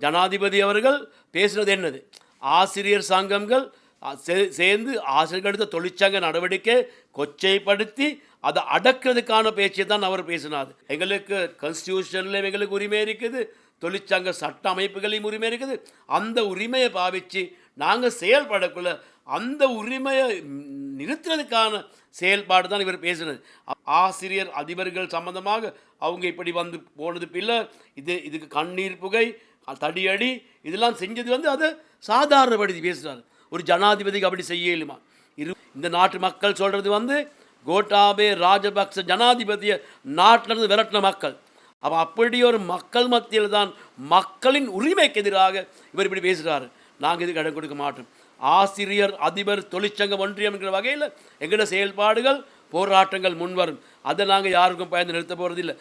ஜனாதிபதி அவர்கள் பேசுனது என்னது? ஆசிரியர் சங்கங்கள் சே- சேர்ந்து ஆசிரியர்கள் எடுத்த தொழிற்சங்க நடவடிக்கை கொச்சைப்படுத்தி அதை அடக்கிறதுக்கான பேச்சை தான் அவர் பேசினார். எங்களுக்கு கன்ஸ்டியூஷனில் எங்களுக்கு உரிமை இருக்குது தொழிற்சங்க சட்ட அமைப்புகளையும் உரிமை இருக்குது. அந்த உரிமையை பாவிச்சு நாங்கள் செயல்படக்குள்ள அந்த உரிமையை நிறுத்துறதுக்கான செயல்பாடு தான் இவர் பேசினது ஆசிரியர் அதிபர்கள் சம்பந்தமாக அவங்க இப்படி வந்து போனது பிள்ளை இது இதுக்கு கண்ணீர் புகை தடியடி இதெல்லாம் செஞ்சது வந்து அதை சாதாரணப்படுத்தி பேசுகிறார் ஒரு ஜனாதிபதிக்கு அப்படி செய்யலுமா இரு இந்த நாட்டு மக்கள் சொல்கிறது வந்து கோட்டாபே ராஜபக்ச ஜனாதிபதியை நாட்டிலிருந்து விரட்டின மக்கள். அப்போ அப்படி ஒரு மக்கள் மத்தியில் தான் மக்களின் உரிமைக்கு எதிராக இவர் இப்படி பேசுகிறாரு நாங்கள் இதுக்கு இடம் கொடுக்க மாட்டோம். ஆசிரியர் அதிபர் தொழிற்சங்க ஒன்றியம் என்கிற வகையில் எங்களோட செயல்பாடுகள் போராட்டங்கள் முன்வரும். அதை நாங்கள் யாருக்கும் பயந்து நிறுத்த போகிறதில்லை